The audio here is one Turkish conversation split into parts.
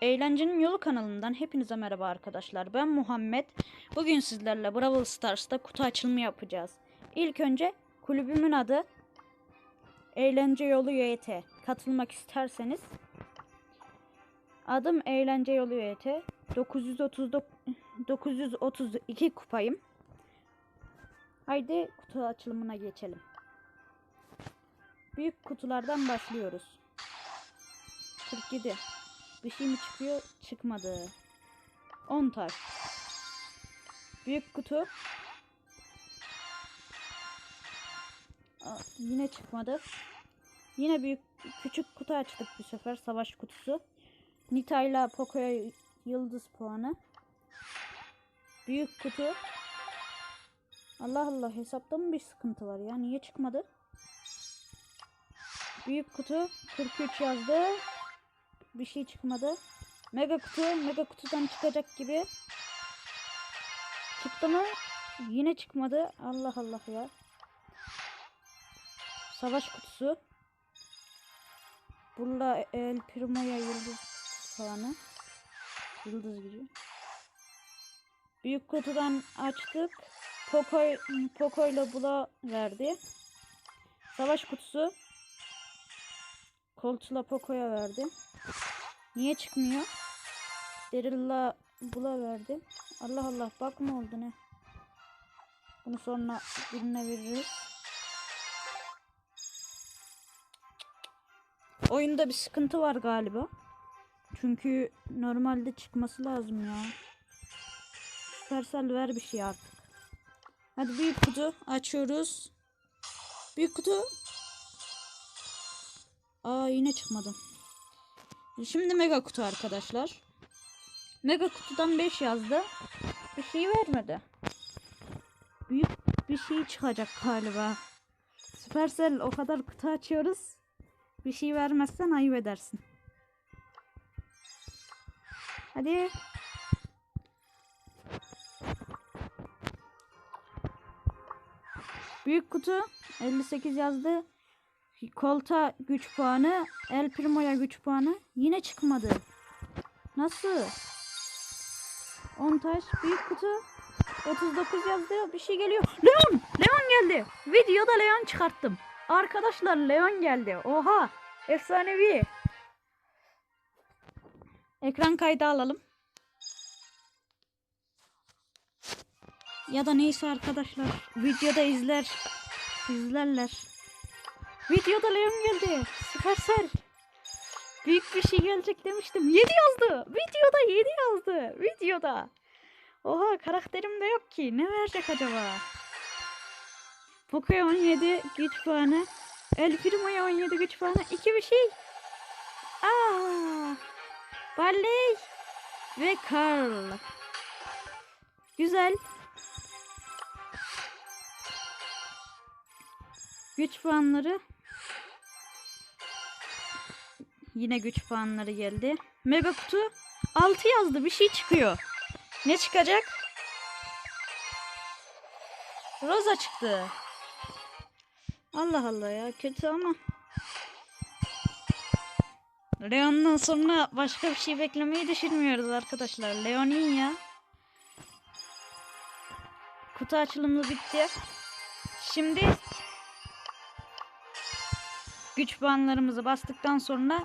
Eğlencenin Yolu kanalından hepinize merhaba arkadaşlar. Ben Muhammed. Bugün sizlerle Brawl Stars'ta kutu açılımı yapacağız. İlk önce kulübümün adı Eğlence Yolu YT. Katılmak isterseniz adım Eğlence Yolu YT. 939 932 kupayım. Haydi kutu açılımına geçelim. Büyük kutulardan başlıyoruz. 47. Bir şey mi çıkıyor? Çıkmadı. 10 taş. Büyük kutu. Aa, yine çıkmadı. Yine büyük küçük kutu açtık bu sefer. Savaş kutusu. Nita ile Poco'ya yıldız puanı. Büyük kutu. Allah Allah hesapta mı bir sıkıntı var ya? Niye çıkmadı? Büyük kutu 43 yazdı. Bir şey çıkmadı. Mega kutu, mega kutudan çıkacak gibi. Çıktı mı? Yine çıkmadı. Allah Allah ya. Savaş kutusu. Burada El Primo'ya yıldız puanı. Yıldız gücü. Büyük kutudan açtık. Poco, Poco ile Bula verdi. Savaş kutusu. Colt'la Poco'ya verdi. Niye çıkmıyor? Daryl'la Bula verdi. Allah Allah bak mı oldu ne? Bunu sonra birine veririz. Oyunda bir sıkıntı var galiba. Çünkü normalde çıkması lazım ya. Supercell ver bir şey artık. Hadi büyük kutu açıyoruz. Büyük kutu. Aa yine çıkmadı. Şimdi mega kutu arkadaşlar. Mega kutudan 5 yazdı. Bir şey vermedi. Büyük bir şey çıkacak galiba. Supercell o kadar kutu açıyoruz. Bir şey vermezsen ayıp edersin. Hadi. Büyük kutu 58 yazdı. Kolta güç puanı, El Primo'ya güç puanı yine çıkmadı. Nasıl? 10 taş büyük kutu 39 yazdı. Bir şey geliyor. Leon! Leon geldi. Videoda Leon çıkarttım. Arkadaşlar Leon geldi. Oha! Efsanevi. Ekran kaydı alalım. Ya da neyse arkadaşlar. Videoda izler. izlerler. Videoda Leon geldi. Supercell. Büyük bir şey gelecek demiştim. 7 yazdı. Videoda 7 yazdı. Videoda. Oha karakterim de yok ki. Ne verecek acaba? Poco'ya 17 güç puanı. El Primo'ya 17 güç puanı. İki bir şey. Aa! Barley ve Carl. Güzel. Güç puanları. Yine güç puanları geldi. Mega kutu 6 yazdı. Bir şey çıkıyor. Ne çıkacak? Rosa çıktı. Allah Allah ya kötü ama. Leon'dan sonra başka bir şey beklemeyi düşünmüyoruz arkadaşlar. Leon iyi ya. Kutu açılımı bitti. Şimdi güç puanlarımızı bastıktan sonra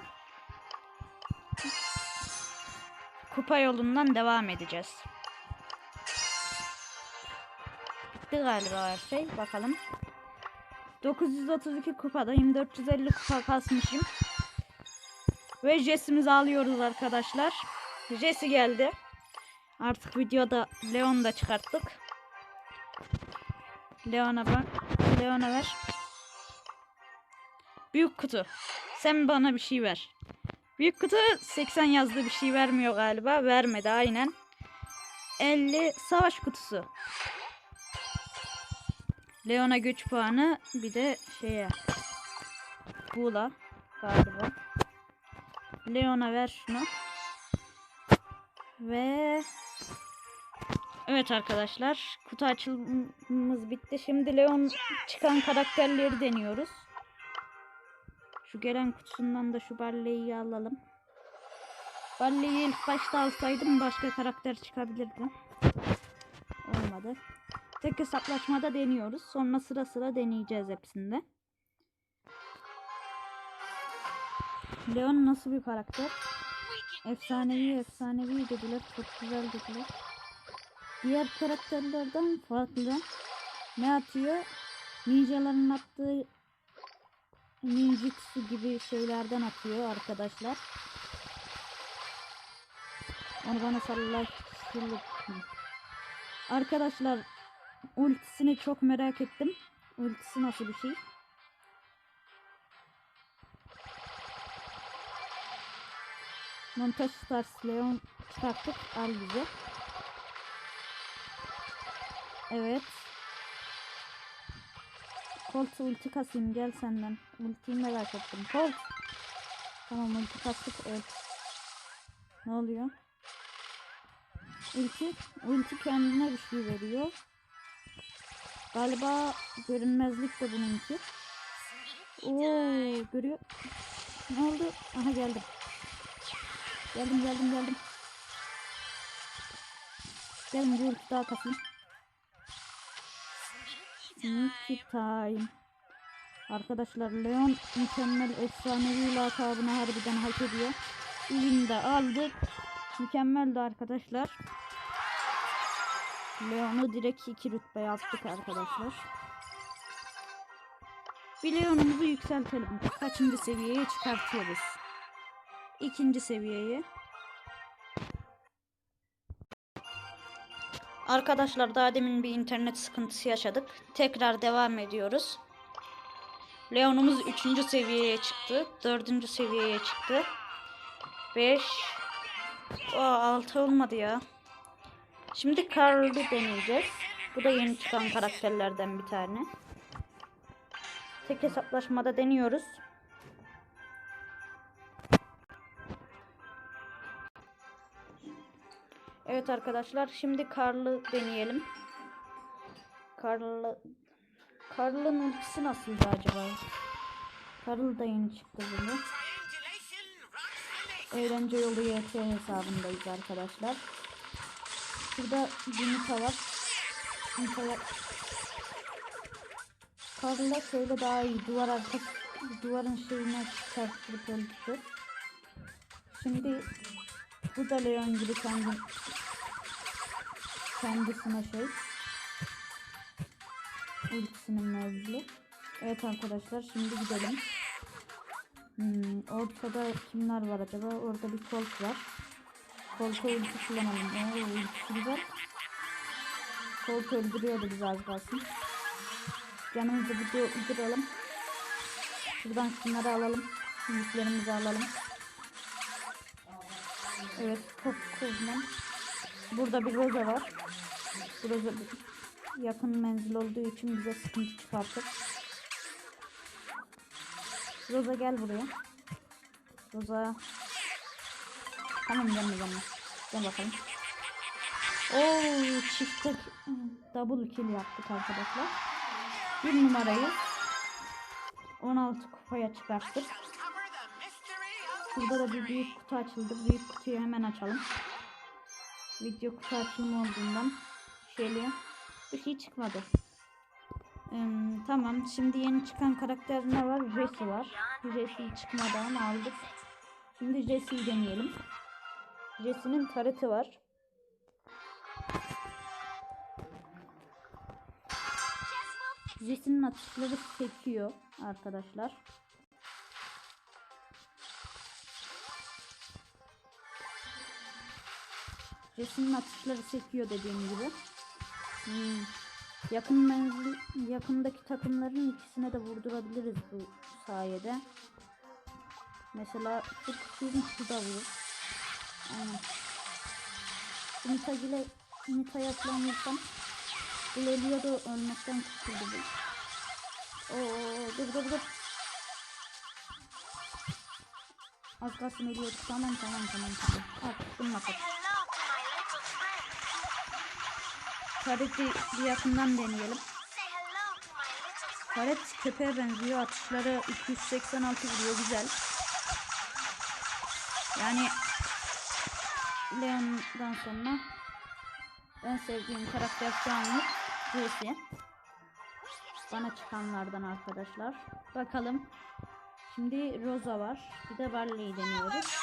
kupa yolundan devam edeceğiz. Bitti galiba her şey. Bakalım. 932 kupadayım. 450 kupa kasmışım. Ve Jesse'imizi alıyoruz arkadaşlar. Jesse geldi. Artık videoda Leon da çıkarttık. Leon'a bak. Leon'a ver. Büyük kutu. Sen bana bir şey ver. Büyük kutu 80 yazdı bir şey vermiyor galiba. Vermedi aynen. 50 savaş kutusu. Leon'a güç puanı bir de şeye Bula galiba. Leon'a ver şunu. Ve Evet arkadaşlar kutu açılımımız bitti. Şimdi Leon çıkan karakterleri deniyoruz. Şu gelen kutusundan da şu Barley'i alalım. Balle'yi ilk başta alsaydım başka karakter çıkabilirdi. Olmadı. Tek hesaplaşmada deniyoruz. Sonra sıra sıra deneyeceğiz hepsinde. Leon nasıl bir karakter? Efsanevi efsanevi dediler. Çok güzel dediler. Diğer karakterlerden farklı. Ne atıyor? Ninjaların attığı ninjutsu gibi şeylerden atıyor arkadaşlar. Onu bana sallar. Arkadaşlar ultisini çok merak ettim. Ultisi nasıl bir şey? Montaj Stars Leon çıkarttık. Al bize. Evet. Colt ulti kasayım gel senden. Ultiyi merak ettim. Colt. Tamam ulti kastık öl. Ne oluyor? Ulti, ulti kendine bir şey veriyor. Galiba görünmezlik de bununki. Oo, görüyor. Ne oldu? Aha geldim. Geldim geldim geldim. Gelin bir ulti daha kasayım. Sneaky time. Arkadaşlar Leon mükemmel efsanevi lakabını harbiden hak ediyor. Ürünü de aldık. Mükemmeldi arkadaşlar. Leon'u direkt iki rütbeye attık arkadaşlar. Bir Leon'umuzu yükseltelim. Kaçıncı seviyeye çıkartıyoruz? İkinci seviyeye. Arkadaşlar daha demin bir internet sıkıntısı yaşadık. Tekrar devam ediyoruz. Leon'umuz 3. seviyeye çıktı. 4. seviyeye çıktı. 5 6 olmadı ya. Şimdi Carl'ı deneyeceğiz. Bu da yeni çıkan karakterlerden bir tane. Tek hesaplaşmada deniyoruz. Evet arkadaşlar şimdi Karl'ı deneyelim. Karl'ı Karl'ın ultisi nasıldı acaba? Karl da yeni çıktı bunu. Eğlence yolu YT hesabındayız arkadaşlar. Şurada bir Nita var. Nita'ya Karl'la şöyle daha iyi duvar arkası duvarın şeyine çarptırıp öldürdü. Şimdi bu da Leon gibi kendi kendisine şey ultisinin mevzili. Evet arkadaşlar şimdi gidelim. Hmm, ortada kimler var acaba? Orada bir Colt var. Colt'a ulti kullanalım. Oo, ultisi güzel. Colt öldürüyordu bizi az kalsın. Canımızı bir duralım. Şuradan şunları alalım. Yüklerimizi alalım. Evet, top kovman. Burada bir roza var. Bu roza yakın menzil olduğu için bize sıkıntı çıkartır. Roza gel buraya. Roza. Tamam gelme gelme. Gel bakalım. Oo çifte double kill yaptık arkadaşlar. Bir numarayı 16 kupaya çıkarttık. Burada da bir büyük kutu açıldı. Büyük kutuyu hemen açalım. Video kutu açılımı olduğundan şöyle bir şey çıkmadı. Ee, tamam. Şimdi yeni çıkan karakter ne var? Jesse var. Jesse'yi çıkmadan aldık. Şimdi Jesse'yi deneyelim. Jesse'nin tareti var. Jesse'nin atışları sekiyor arkadaşlar. Jesse'nin atışları sekiyor dediğim gibi. Hmm. Yakın menzil, yakındaki takımların ikisine de vurdurabiliriz bu sayede. Mesela kutuyu şu da vurur. Aynen. Nita ile Nita'ya falan vursam Lelio da ölmekten kurtuldu bu. Oo, dur dur dur. Az kalsın ölüyordu. Tamam tamam tamam tamam. Artık bununla kaç. Tareti bir yakından deneyelim. Taret köpeğe benziyor. Atışları 286 vuruyor. Güzel. Yani Leon'dan sonra en sevdiğim karakter şu anlık Jesse. Bana çıkanlardan arkadaşlar. Bakalım. Şimdi Rosa var. Bir de Barley'i deniyoruz.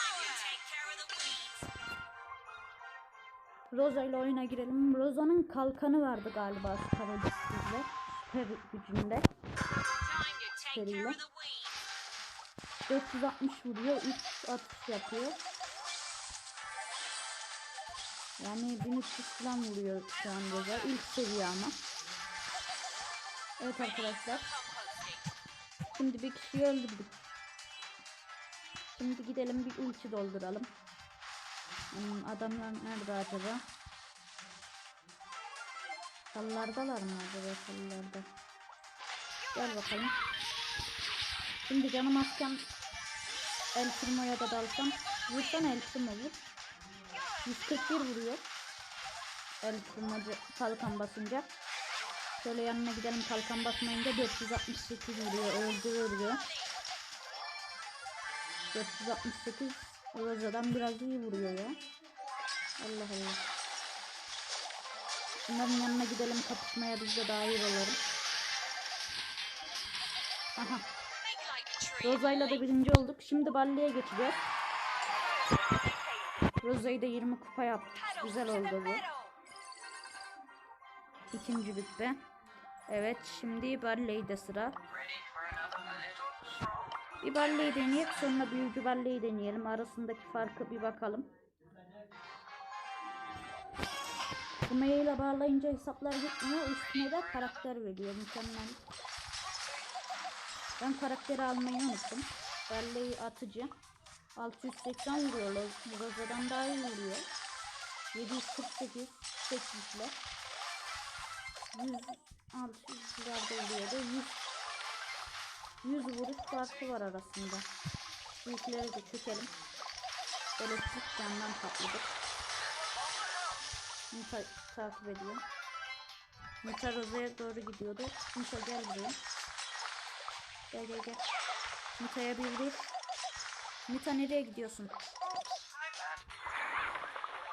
Rosa ile oyuna girelim. Rosa'nın kalkanı vardı galiba süper. Süper gücünde. Seriyle. 460 vuruyor. 3 atış yapıyor. Yani 1300 falan vuruyor şu an Rosa. İlk seviye ama. Evet arkadaşlar. Şimdi bir kişiyi öldürdük. Şimdi gidelim bir ulti dolduralım. Adamlar nerede acaba? Sallardalar mı acaba sallarda? Gel bakalım. Şimdi canım asken El Primo'ya da dalsam. Vursan El Primo vur. 141 vuruyor. El Primo'cu kalkan basınca. Şöyle yanına gidelim kalkan basmayınca 468 vuruyor. Öldürüyor. 468 Rosa'dan biraz iyi vuruyor ya. Allah Allah. Bunların yanına gidelim kapışmaya biz de dahil olalım. Aha. Rosa'yla da birinci olduk. Şimdi Balli'ye geçeceğiz. Rosa'yı da 20 kupa yaptık. Güzel oldu bu. İkinci rütbe. Evet şimdi Barley'de sıra. Bir Barley'i deneyelim sonra büyücü Barley'i deneyelim. Arasındaki farkı bir bakalım. Bu maile bağlayınca hesaplar gitmiyor. Üstüne de karakter veriyor. Mükemmel. Ben karakteri almayı unuttum. Barley'i atıcı. 680 vuruyor. Roza'dan daha iyi vuruyor. 748 800'le. 100 600'lerde oluyordu. 100 100 vuruş farkı var arasında. Büyükleri de çökelim. Elektrik yandan patladık. Nita takip ediyor. Nita Roza'ya doğru gidiyordu. Nita gel buraya. Gel gel gel. Nita'ya bir vur. Nita nereye gidiyorsun?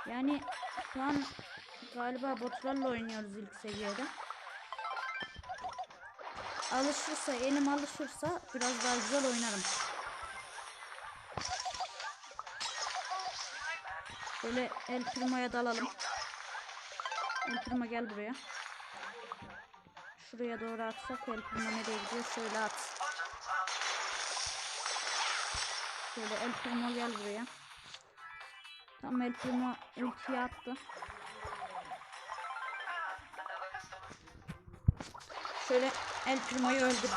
Yani şu an galiba botlarla oynuyoruz ilk seviyede. Alışırsa, elim alışırsa biraz daha güzel oynarım. Böyle El Primo'ya dalalım. El Primo gel buraya. Şuraya doğru atsak El Primo nereye gidiyor? Şöyle at. Şöyle El Primo gel buraya. Tam El Primo ultiyi attı. Şöyle El Primo'yu öldürdük.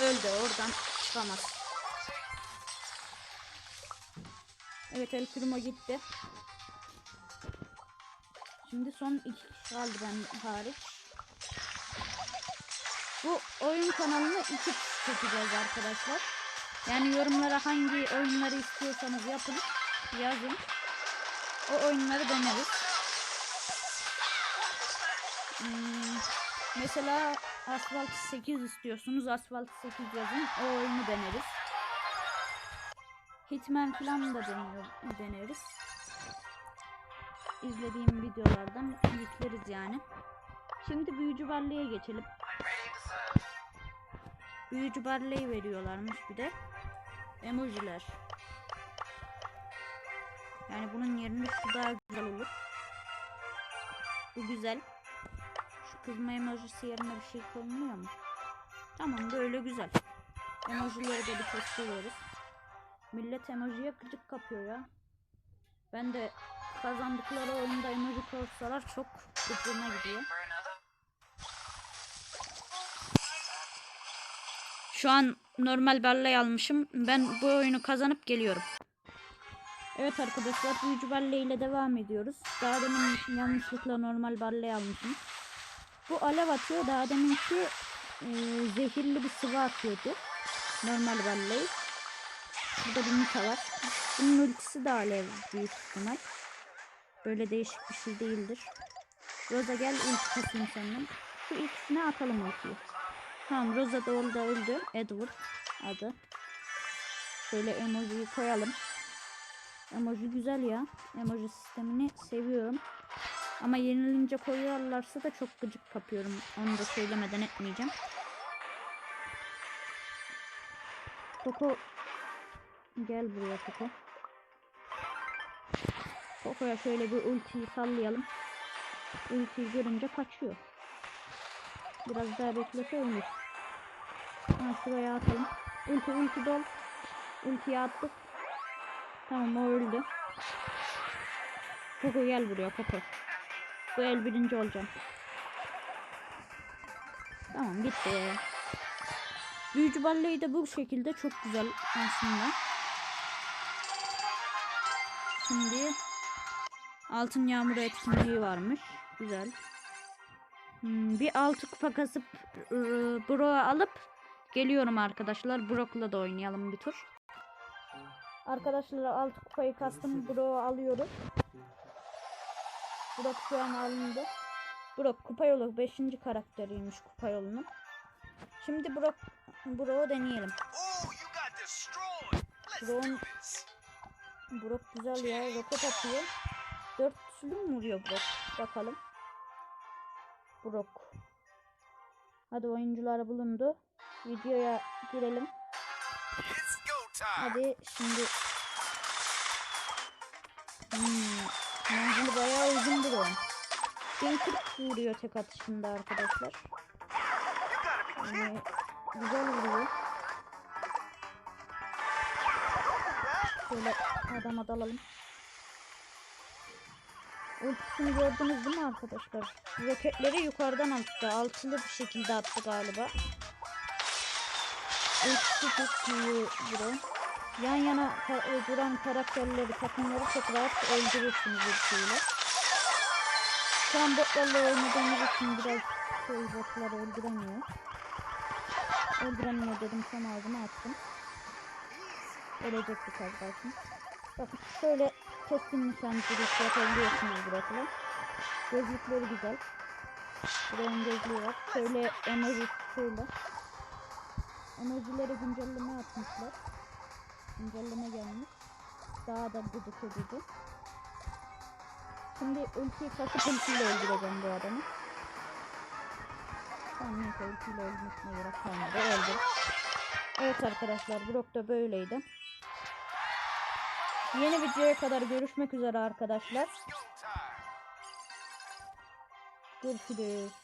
Öldü oradan çıkamaz. Evet El Primo gitti. Şimdi son iki kişi kaldı ben hariç. Bu oyun kanalını iki çekeceğiz arkadaşlar. Yani yorumlara hangi oyunları istiyorsanız yapın. Yazın. O oyunları deneriz. Hmm, mesela Asphalt 8 istiyorsunuz. Asphalt 8 yazın. O oyunu deneriz. Hitman falan da deniyor, deneriz. İzlediğim videolardan yükleriz yani. Şimdi büyücü barleye geçelim. Büyücü barleyi veriyorlarmış bir de. Emojiler. Yani bunun yerine şu daha güzel olur. Bu güzel. Kızma emojisi yerine bir şey konuluyor mu? Tamam böyle güzel. Emojileri de bir testliyoruz. Millet emojiye gıcık kapıyor ya. Ben de kazandıkları oyunda emoji koysalar çok gıcığıma gidiyor. Şu an normal ballayı almışım. Ben bu oyunu kazanıp geliyorum. Evet arkadaşlar büyücü balle ile devam ediyoruz. Daha demin yanlışlıkla normal balle almışım. Bu alev atıyor. Daha deminki e, zehirli bir sıvı atıyordu. Normal balleyi. Burada bir nita var. Bunun ultisi de alev büyük ihtimal. Böyle değişik bir şey değildir. Rosa gel ulti kasayım senden. Şu ikisine atalım ultiyi. Tamam Rosa da orada öldü. Edward adı. Şöyle emojiyi koyalım. Emoji güzel ya. Emoji sistemini seviyorum. Ama yenilince koyuyorlarsa da çok gıcık kapıyorum. Onu da söylemeden etmeyeceğim. Koko gel buraya Koko. Koko'ya şöyle bir ultiyi sallayalım. Ultiyi görünce kaçıyor. Biraz daha beklese ölür. Ha, şuraya atalım. Ulti ulti dol. Ultiyi attık. Tamam o öldü. Koko gel buraya Koko. Bu el birinci olacağım. Tamam gitti. Büyücü balleyi de bu şekilde çok güzel aslında. Şimdi altın yağmur etkinliği varmış. Güzel. Hmm, bir altı kupa kasıp ıı, Brock'u alıp geliyorum arkadaşlar. Brock'la da oynayalım bir tur. Arkadaşlar altı kupayı kastım. Brock'u alıyoruz. Brock şu an alındı. Brock kupa yolu 5. karakteriymiş kupa yolunun. Şimdi Brock Brock'u deneyelim. Oh, do this. Brock güzel ya roket atıyor. 4 sülü mü vuruyor Brock? Bakalım. Brock. Hadi oyuncular bulundu. Videoya girelim. Hadi şimdi. Hmm. Menzili bayağı uzun oyun. 1040 vuruyor tek atışında arkadaşlar. Yani güzel vuruyor. Şöyle adama dalalım. Ultisini gördünüz değil mi arkadaşlar? Roketleri yukarıdan attı. Altılı bir şekilde attı galiba. Ultisi çok iyi bro. Yan yana e, duran karakterleri, takımları çok rahat öldürürsünüz ultiyle. Şu an botlarla oynadığımız için biraz şey botları öldüremiyor. Öldüremiyor dedim tam ağzıma attım. Ölecektik az kalsın. Bakın şöyle keskin nişancılık yapabiliyorsunuz burasıyla. Gözlükleri güzel. Buranın gözlüğü var. Şöyle emoji şöyle. Emojileri güncelleme yapmışlar. Güncelleme gelmiş. Daha da gıcık edici. Şimdi ultiyi kasıp ultiyle öldüreceğim bu adamı. Tamam neyse ultiyle öldürmesine gerek kalmadı. Öldü. Evet arkadaşlar Brock da böyleydi. Yeni videoya kadar görüşmek üzere arkadaşlar. Görüşürüz.